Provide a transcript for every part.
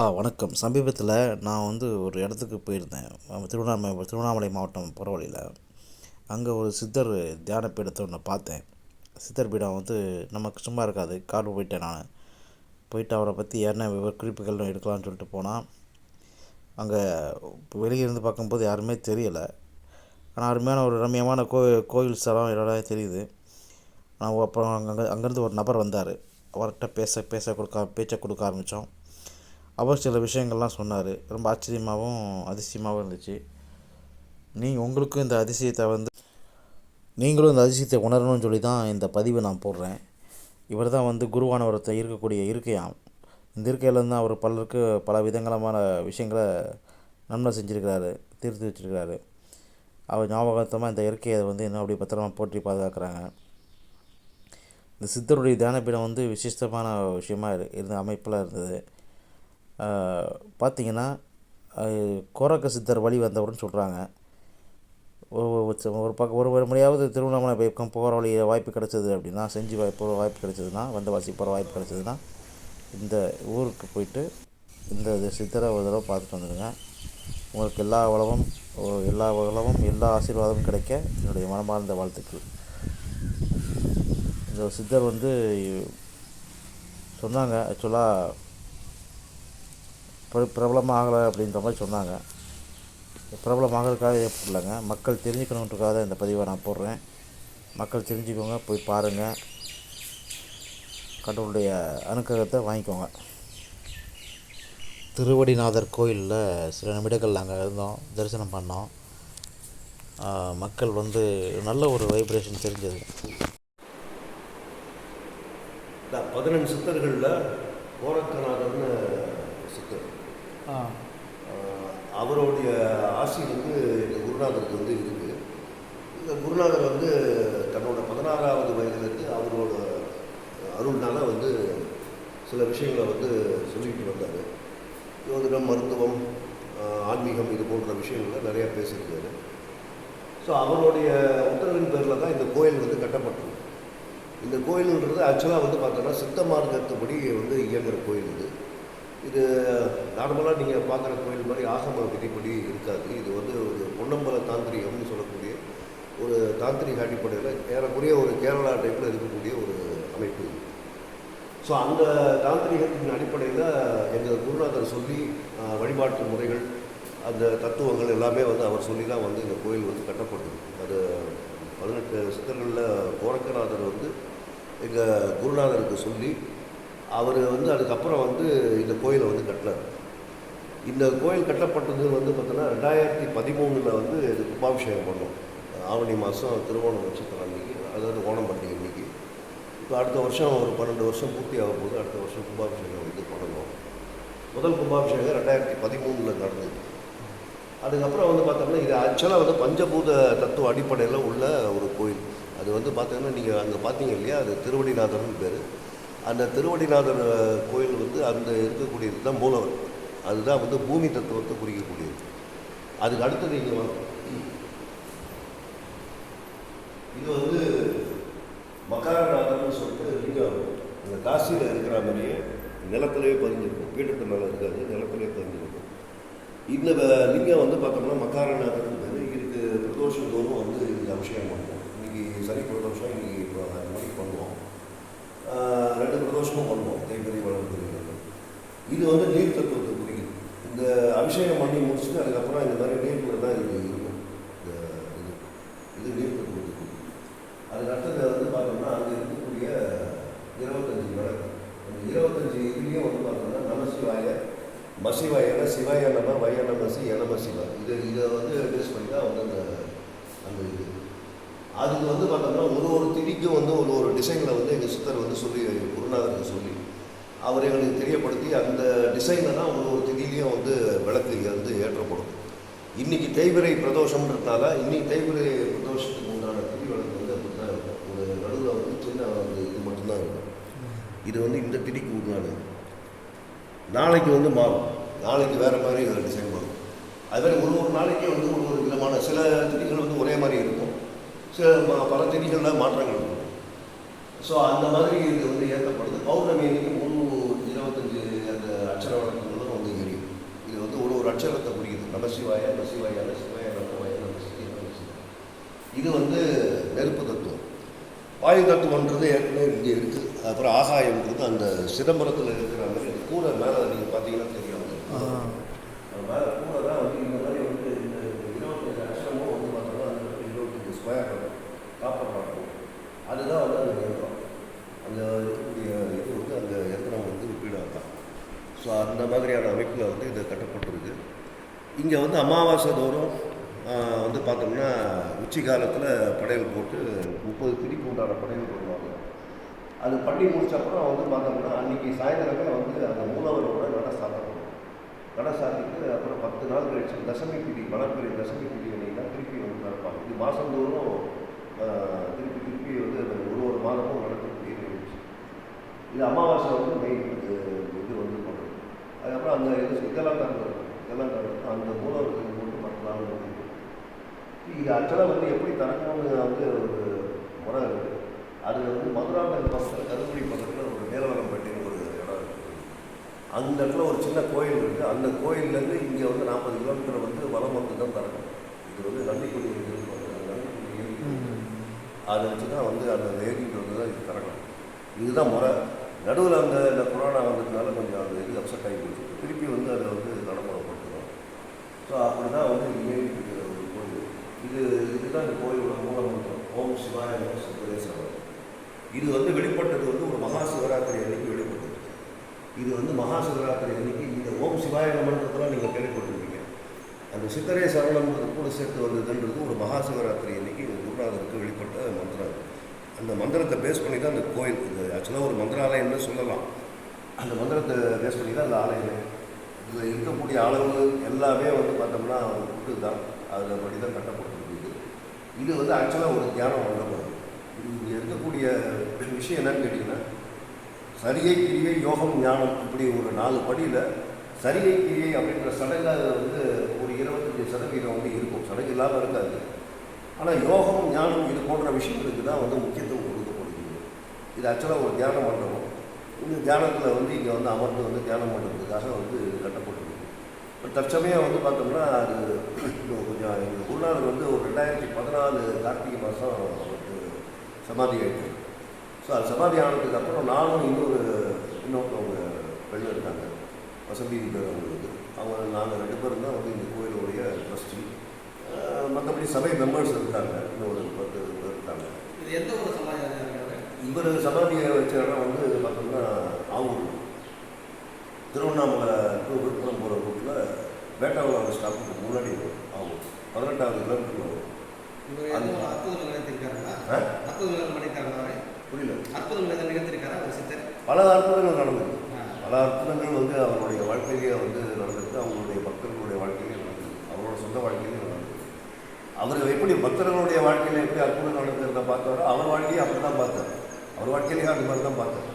ஆ வணக்கம். சமீபத்தில் நான் வந்து ஒரு இடத்துக்கு போயிருந்தேன். திருவண்ணாமலை திருவண்ணாமலை மாவட்டம் போகிற வழியில் அங்கே ஒரு சித்தர் தியான பீடத்தை ஒன்று பார்த்தேன். சித்தர் பீடம் வந்து நமக்கு சும்மா இருக்காது. காடு போயிட்டேன் நான். போயிட்டு அவரை பற்றி என்ன விவர குறிப்புகள் எடுக்கலாம்னு சொல்லிட்டு போனால் அங்கே வெளியே இருந்து பார்க்கும்போது யாருமே தெரியலை. ஆனால் அருமையான ஒரு ரம்மியமான கோ கோயில் ஸ்தலம் இடம் தெரியுது. நான் அப்புறம் அங்கே அங்கேருந்து ஒரு நபர் வந்தார். அவர்கிட்ட பேச பேச கொடுக்க பேச்சை கொடுக்க ஆரம்பித்தோம் அவர் சில விஷயங்கள்லாம் சொன்னார். ரொம்ப ஆச்சரியமாகவும் அதிசயமாகவும் இருந்துச்சு. நீங்கள் உங்களுக்கும் இந்த அதிசயத்தை வந்து நீங்களும் இந்த அதிசயத்தை உணரணும்னு சொல்லி தான் இந்த பதிவை நான் போடுறேன். இவர் தான் வந்து குருவானவரத்தை இருக்கக்கூடிய இருக்கையாம். இந்த இருக்கையிலேருந்து அவர் பலருக்கு பல விதங்களமான விஷயங்களை நன்மை செஞ்சுருக்கிறாரு தீர்த்து வச்சிருக்கிறாரு. அவர் ஞாபகார்த்தமாக இந்த இயற்கையை வந்து இன்னும் அப்படி பத்திரமா போற்றி பாதுகாக்கிறாங்க. இந்த சித்தருடைய தியானப்பீடம் வந்து விசிஷ்டமான விஷயமா இரு- இருந்த அமைப்பில் இருந்தது. பார்த்தீங்கன்னா கோரக்க சித்தர் வழி வந்தவர்னு சொல்கிறாங்க ஒரு பக்கம் ஒரு ஒரு முறையாவது திருவண்ணாமலை பக்கம் போகிற வழி வாய்ப்பு கிடச்சிது அப்படின்னா செஞ்சு வாய் போகிற வாய்ப்பு கிடச்சிதுன்னா வந்தவாசி போகிற வாய்ப்பு கிடைச்சதுன்னா இந்த ஊருக்கு போயிட்டு இந்த இது சித்தரை ஒரு தடவை பார்த்துட்டு வந்துடுங்க. உங்களுக்கு எல்லா வளமும் ஓ- எல்லா வளமும் எல்லா ஆசீர்வாதமும் கிடைக்க என்னுடைய மனமார்ந்த வாழ்த்துக்கள். இந்த சித்தர் வந்து சொன்னாங்க ஆக்சுவலாக பிர பிரபலமாக ஆகலை அப்படின்ற மாதிரி சொன்னாங்க. பிரபலமாகறதுக்காக ஏற்படலைங்க மக்கள் தெரிஞ்சுக்கணுன்றக்காக இந்த பதிவை நான் போடுறேன். மக்கள் தெரிஞ்சுக்கோங்க போய் பாருங்கள் கடவுளுடைய அனுக்கிரகத்தை வாங்கிக்கோங்க. திருவடிநாதர் கோயிலில் சில நிமிடங்கள் நாங்கள் இருந்தோம் தரிசனம் பண்ணோம். மக்கள் வந்து நல்ல ஒரு வைப்ரேஷன் தெரிஞ்சது. பதினெண்டு சித்தர்களில் ஆஹ் அவருடைய ஆசி வந்து எங்கள் குருநாதருக்கு வந்து இருக்குது. இந்த குருநாதர் வந்து தன்னோட பதினாறாவது வயதுலேருந்து அவரோட அருள்னால வந்து சில விஷயங்களை வந்து சொல்லிக்கிட்டு வந்தார். யோதிடம் மருத்துவம் ஆன்மீகம் இது போன்ற விஷயங்களை நிறையா பேசியிருக்காரு. ஸோ அவருடைய உத்தரவின் பேரில் தான் இந்த கோயில் வந்து கட்டப்பட்டிருக்கு. இந்த கோயிலுன்றது ஆக்சுவலாக வந்து பார்த்தோன்னா சித்த மார்க்கத்துபடி வந்து இயங்குகிற கோயில் இது. இது நார்மலாக நீங்கள் பார்க்குற கோயில் மாதிரி ஆகம விதிப்படி இருக்காது. இது வந்து ஒரு பொன்னம்பல தாந்திரிகம்னு சொல்லக்கூடிய ஒரு தாந்திரிக அடிப்படையில் ஏறக்குறைய ஒரு கேரளா டைப்பில் இருக்கக்கூடிய ஒரு அமைப்பு இது. ஸோ அந்த தாந்திரிகத்தின் அடிப்படையில் எங்கள் குருநாதர் சொல்லி வழிபாட்டு முறைகள் அந்த தத்துவங்கள் எல்லாமே வந்து அவர் சொல்லி தான் வந்து இந்த கோயில் வந்து கட்டப்பட்டது. அது பதினெட்டு சித்தர்களில் கோரக்கநாதர் வந்து எங்கள் குருநாதருக்கு சொல்லி அவர் வந்து அதுக்கப்புறம் வந்து இந்த கோயிலை வந்து கட்டினார். இந்த கோயில் கட்டப்பட்டது வந்து பார்த்தோன்னா ரெண்டாயிரத்தி பதிமூணில் வந்து இது கும்பாபிஷேகம் பண்ணோம். ஆவணி மாதம் திருவோணம் நட்சத்திரம் அன்னைக்கு அதாவது ஓணம் பண்டிகை அன்னைக்கு. இப்போ அடுத்த வருஷம் ஒரு பன்னெண்டு வருஷம் பூர்த்தி ஆகும் போது அடுத்த வருஷம் கும்பாபிஷேகம் வந்து பண்ணணும். முதல் கும்பாபிஷேகம் ரெண்டாயிரத்தி பதிமூணில் நடந்தது. அதுக்கப்புறம் வந்து பார்த்தோம்னா இது ஆக்சுவலாக வந்து பஞ்சபூத தத்துவ அடிப்படையில் உள்ள ஒரு கோயில். அது வந்து பார்த்தீங்கன்னா நீங்கள் அங்கே பார்த்தீங்க இல்லையா? அது திருவடிநாதர்னு பேர். அந்த திருவடிநாதர் கோயில் வந்து அந்த இருக்கக்கூடியது தான் மூலவர். அதுதான் வந்து பூமி தத்துவத்தை குறிக்கக்கூடியது. அதுக்கு அடுத்தது இங்கே வந்து இது வந்து மக்காரநாதர்னு சொல்லிட்டு லிங்கம் இந்த காசியில் இருக்கிற மாதிரியே நிலத்திலே பதிஞ்சிருக்கும். பீட்டத்து மேலே இருக்காது நிலத்திலே பதிஞ்சிருக்கும். இந்த லிங்கம் வந்து பார்த்தோம்னா மக்காரநாதர்னு பேர். இதுக்கு பிரதோஷம் தோறும் வந்து இதுக்கு அபிஷேகம் பண்ணுவோம். இன்னைக்கு சனி பிரதோஷம் இன்னைக்கு இப்போ அது மாதிரி பண்ணுவோம். ரெண்டு பிரதோஷமும் பண்ணுவோம் தேய்பெரி வளர்ப்பு. இது வந்து நீர் தத்துவத்தை குறிக்கும் இந்த அபிஷேகம் பண்ணி முடிச்சுட்டு அதுக்கப்புறம் இந்த மாதிரி நீர்க்குள்ள தான் இது இருக்கும். இந்த இது. இது நீர் தத்துவத்தை குறிக்கும் அதுக்கு அடுத்தது வந்து பார்த்தோம்னா அங்கே இருக்கக்கூடிய இருபத்தஞ்சி வழக்கு அந்த இருபத்தஞ்சி இதுலேயும் வந்து பார்த்தோம்னா நமசிவாய மசிவாயன சிவாய நம வய நமசி எனம சிவா. இது இதை வந்து பேஸ் பண்ணி தான் வந்து அந்த அந்த இது. அதுக்கு வந்து பார்த்தோம்னா ஒரு ஒரு திதிக்கும் வந்து ஒரு ஒரு டிசைனில் வந்து எங்கள் சித்தர் வந்து சொல்லி குருநாதருக்கு சொல்லி அவர் எங்களுக்கு தெரியப்படுத்தி அந்த டிசைனில் தான் ஒரு ஒரு திதியிலையும் வந்து விளக்கு வந்து ஏற்றப்படும். இன்றைக்கி தேய்பிரை பிரதோஷம்ன்றதுனால இன்னைக்கு தேய்பிரை பிரதோஷத்துக்கு உண்டான திதி விளக்கு வந்து அப்படி தான் இருக்கும். ஒரு நடுவில் வந்து சின்ன வந்து இது மட்டும்தான் இருக்கும். இது வந்து இந்த திதிக்கு உண்டானது. நாளைக்கு வந்து மாறும். நாளைக்கு வேறு மாதிரி டிசைன் வரும் அது மாதிரி ஒரு ஒரு நாளைக்கு வந்து ஒரு ஒரு விதமான சில திதிகள் வந்து ஒரே மாதிரி இருக்கும். பல திதிகளில் மாற்றங்கள் இருக்கும் ஸோ அந்த மாதிரி இது வந்து ஏற்றப்படுது பௌர்ணமி அன்னைக்கு மூணு இருபத்தஞ்சு அந்த அச்சர வழக்கங்களும் வந்து அச்சரத்தை குறிக்குது வந்து சிவாய ஒரு சிவாய குறிக்குது. சிவாய நம நம சிவாய நம சிவாய இது வந்து நெருப்பு தத்துவம். வாயு தத்துவன்றது ஏற்கனவே இங்கே இருக்குது அப்புறம் ஆகாயம்ன்றது அந்த சிதம்பரத்தில் இருக்கிற மாதிரி கூட கூரை மேலே நீங்கள் பார்த்தீங்கன்னா தெரியும் அந்த கூரை. அந்த மேலே கூரை தான் வந்து இந்த மாதிரி வந்து இந்த இருபத்தஞ்சு அக்ஷரமும் வந்து பார்த்தோம்னா அந்த இடத்துல இருபத்தஞ்சு ஸ்கொயர் காப்பர் இருக்கும் அதுதான் வந்து அந்த இயந்திரம் அந்த இருக்கக்கூடிய இது வந்து அந்த இயந்திரம் வந்து ரிப்பீடாக தான் ஸோ அந்த மாதிரியான அமைப்பில் வந்து இது கட்டப்பட்டிருக்கு. இங்கே வந்து அமாவாசை தோறும் வந்து பார்த்தோம்னா உச்சி காலத்தில் படையல் போட்டு முப்பது திரிக்கு உண்டான படையல் போடுவாங்க. அது பண்ணி முடிச்ச அப்புறம் வந்து பார்த்தோம்னா அன்றைக்கி சாயந்தரமே வந்து அந்த மூலவரோட நட சாத்தப்படும் நட சாத்திட்டு அப்புறம் பத்து நாள் கழிச்சு தசமி பிடி வளர்ப்பிறை தசமி பிடி அன்றைக்கி திருப்பி வந்து நடப்பாங்க. இது மாதந்தோறும் திருப்பி திருப்பி வந்து அந்த ஒரு ஒரு மாதமும் நடக்கக்கூடிய நிகழ்ச்சி இது அமாவாசை வந்து மெயின் இது வந்து அதுக்கப்புறம் அந்த இது இதெல்லாம் நடந்தது இதெல்லாம் நடந்தது அந்த போட்டு மற்ற நாள் வந்து இது ஆக்சுவலாக வந்து எப்படி திறக்கணும்னு வந்து ஒரு முறை இருக்குது அது வந்து மதுராந்தகம் பக்கத்தில் கருங்குடி பக்கத்தில் ஒரு மேலவரம்பட்டின்னு ஒரு இடம் இருக்குது அந்த இடத்துல ஒரு சின்ன கோயில் இருக்குது அந்த கோயில்லேருந்து இங்கே வந்து நாற்பது கிலோமீட்டர் வந்து வலம் வந்து தான் திறக்கணும் இது வந்து ஏரி அதை வச்சு தான் வந்து அந்த ஏரிக்கு வந்து தான் இது திறக்கணும் இதுதான் முறை. நடுவில் அந்த இந்த கொரோனா வந்ததுனால கொஞ்சம் அது இது அப்செட் ஆகி போச்சு. திருப்பி வந்து அதை வந்து நடைமுறைப்படுத்தணும் ஸோ அப்படி தான் வந்து ஏரி இருக்கிற ஒரு கோயில். இது இதுதான் இந்த கோயிலோட மூலமந்திரம். ஓம் சிவாய நம இது வந்து வெளிப்பட்டது வந்து ஒரு மகா சிவராத்திரி அன்னைக்கு வெளிப்பட்டது. இது வந்து மகா சிவராத்திரி அன்னைக்கு இந்த ஓம் சிவாய நமன்றதெல்லாம் நீங்கள் கேள்விப்பட்டிருக்கீங்க அந்த சித்தரே சரணம்ன்றது கூட சேர்த்து வந்ததுன்றது ஒரு மகா சிவராத்திரி அன்னைக்கு குருநாதருக்கு வெளிப்பட்ட மந்திரம் அந்த மந்திரத்தை பேஸ் பண்ணி தான் அந்த கோயில் இது ஆக்சுவலாக ஒரு மந்திராலயம்னு சொல்லலாம். அந்த மந்திரத்தை பேஸ் பண்ணி தான் அந்த ஆலயமே. இதில் இருக்கக்கூடிய அளவு எல்லாமே வந்து பார்த்தோம்னா புட்டு தான். அதில் படி தான் கட்டப்பட்டிருக்கு இது வந்து ஆக்சுவலாக ஒரு தியானம் மண்டபம் இது இங்கே இருக்கக்கூடிய விஷயம் என்னன்னு கேட்டிங்கன்னா சரியை கிரியை யோகம் ஞானம் இப்படி ஒரு நாலு படியில் சரியை கிரியை அப்படின்ற சடங்கு வந்து ஒரு இருபத்தஞ்சி சதவீதம் வந்து இருக்கும். சடங்கு இல்லாமல் இருக்காது. ஆனால் யோகம் ஞானம் இது போன்ற விஷயங்களுக்கு தான் வந்து முக்கியத்துவம் கொடுக்கப்படுகிறது இது ஆக்சுவலாக ஒரு தியானம் மண்டபம். இந்த தியானத்தில் வந்து இங்கே வந்து அமர்ந்து வந்து தியானம் பண்ணுறதுக்காக வந்து கட்டப்பட்டிருக்கு. இப்போ தற்சமயம் வந்து பார்த்தோம்னா அது கொஞ்சம் எங்கள் குருநாதர் வந்து ஒரு ரெண்டாயிரத்தி பதினாலு கார்த்திகை மாதம் வந்து சமாதி ஆகிட்டு ஸோ அது சமாதி ஆனதுக்கு அப்புறம் நானும் இன்னொரு இன்னொருத்தவங்க பெண் இருக்காங்க. வசந்தி பேர் அவங்களுக்கு. அவங்க நாங்கள் ரெண்டு பேரும் தான் வந்து இந்த கோயிலுடைய ட்ரஸ்டி மற்றபடி சபை மெம்பர்ஸ் இருக்காங்க. இன்னொரு பத்து பேர் இருக்காங்க. இது எந்த ஒரு இருக்காங்க இவர் சமாதியை வச்ச இடம் வந்து பார்த்தோம்னா ஆவூர். திருவண்ணாமலை டு விழுப்புரம் போகிற ரூட்டில் வேட்டாவளம் ஸ்டாப்புக்கு முன்னாடி ஆவூர். பதினெட்டாவது கிலோமீட்டர் வரும்? புரியல. ஒரு பல அற்புதங்கள் நடந்தது. பல அற்புதங்கள் வந்து அவருடைய வாழ்க்கையிலேயே வந்து நடந்திருக்கு அவங்களுடைய பக்தர்களுடைய வாழ்க்கையிலே நடந்தது அவரோட சொந்த வாழ்க்கையிலே நடந்தது அவர் எப்படி பக்தர்களுடைய வாழ்க்கையில் எப்படி அற்புதம் நடந்ததை பார்த்தாரோ அவர் வாழ்க்கையை அப்படி தான் பார்த்தார். அவர் வாழ்க்கையிலேயே அந்த மாதிரி தான் பார்த்தார்.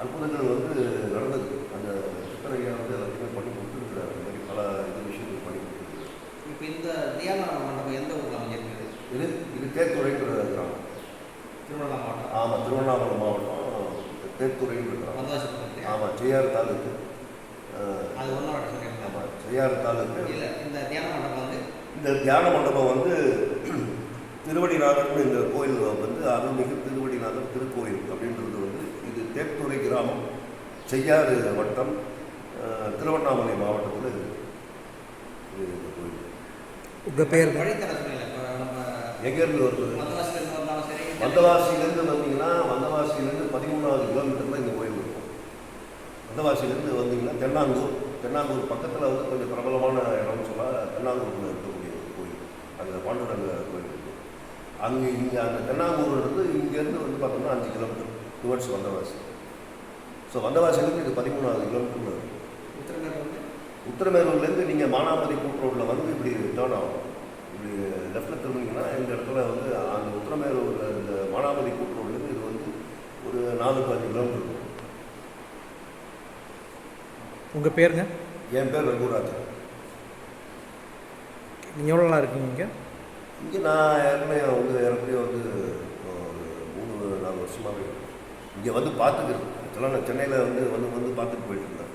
அற்புதங்கள் வந்து நடந்தது. அந்த சித்தரையா வந்து எல்லாத்தையுமே பண்ணி கொடுத்துருக்குறாரு. அந்த மாதிரி பல இது விஷயங்கள் பண்ணி கொடுத்துருக்காரு இப்போ இந்த தியான மண்டபம் எந்த ஊரில் அமைஞ்சிருக்குது இது இது தேத்துறைன்ற கிராமம். திருவண்ணாமலை மாவட்டம். ஆமாம் திருவண்ணாமலை மாவட்டம். தேத்துறைன்ற கிராமம். ஆமாம் செய்யார் தாலுக்கு. அது ஒன்றாம் ஆமாம் செய்யார் தாலுக்கு. இல்லை இந்த தியான மண்டபம் வந்து இந்த தியான மண்டபம் வந்து திருவடிநாதர்னு இந்த கோயில் வந்து அருள்மிகு திருவடிநாதர் திருக்கோயில் அப்படின்றது வந்து இது தேக்குறை கிராமம் செய்யாறு வட்டம் திருவண்ணாமலை மாவட்டத்தில் இது இந்த கோயில். உங்கள் பேர்? எங்கேருந்து வருது? வந்தவாசியிலேருந்து வந்தீங்கன்னா வந்தவாசியிலேருந்து பதிமூணாவது கிலோமீட்டரில் இந்த கோயில் இருக்கும். வந்தவாசியிலேருந்து வந்தீங்கன்னா தென்னாங்கூர் தென்னாங்கூர் பக்கத்தில் வந்து கொஞ்சம் பிரபலமான இடம்னு சொன்னால் தென்னாங்கூரில் கோயில் அங்கே பாண்டுரங்க கோயில் இருக்கு அங்கே இங்கே அந்த தென்னாங்கூர்ன்றது இங்கேருந்து வந்து பார்த்தோம்னா அஞ்சு கிலோமீட்டர் டுவர்ட்ஸ் வந்தவாசி. ஸோ வந்தவாசியிலேருந்து இது பதிமூணாவது கிலோமீட்டர் வந்து உத்தரமேரூர்லேருந்து நீங்கள் மானாமதி கூட்டு ரோட்டில் வந்து இப்படி டேர்ன் ஆகும். இப்படி லெஃப்ட்டில் திரும்பிங்கன்னா இந்த இடத்துல வந்து அந்த உத்தரமேரூர் இந்த மானாமதி கூட்டு ரோட்லேருந்து இது வந்து ஒரு நாலு அஞ்சு கிலோமீட்டர் இருக்கும் உங்கள் பேருங்க? என் பேர் ரகுராஜ் நீங்கள் எவ்வளோ நாள் இருக்கீங்க இங்கே? இங்கே நான் ஏற்கனவே வந்து ஏற்கனவே வந்து ஒரு மூணு நாலு வருஷமாகவே இங்கே வந்து பார்த்துக்கிறேன் இதெல்லாம் நான் சென்னையில் வந்து வந்து வந்து பார்த்துட்டு போயிட்டு இருந்தேன்.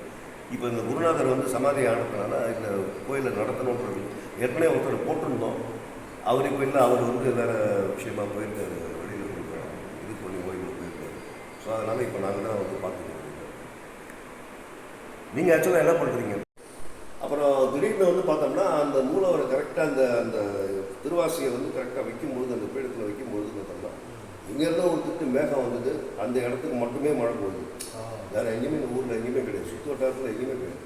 இப்போ இந்த குருநாதர் வந்து சமாதி ஆனதுனால இந்த கோயிலை நடத்தணுன்றது ஏற்கனவே ஒருத்தர் போட்டிருந்தோம். அவர் இப்போ இல்லை அவர் வந்து வேறு விஷயமா போயிருக்காரு வெளியில் போயிருக்காரு இது பண்ணி ஓய்வு போயிருக்காரு. ஸோ அதனால் இப்போ நாங்கள் தான் வந்து பார்த்துக்கிறோம் நீங்கள் ஆக்சுவலாக என்ன பண்ணுறீங்க அப்புறம் திடீர்னு வந்து பார்த்தோம்னா அந்த மூலவரை கரெக்டாக அந்த அந்த திருவாசியை வந்து கரெக்டாக வைக்கும்பொழுது அந்த பீடத்தில் வைக்கும்பொழுது பார்த்தோம்னா இங்கேருந்து ஒரு திட்டு மேகம் வந்தது அந்த இடத்துக்கு மட்டுமே மழை போகுது வேறு எங்கேயுமே இந்த ஊரில் எங்கேயுமே கிடையாது. சுற்று வட்டாரத்தில் எங்கேயுமே கிடையாது.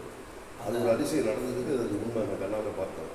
அது ஒரு அதிசயம் நடந்ததுக்கு அது உண்மை நான் கண்ணால் பார்த்தேன்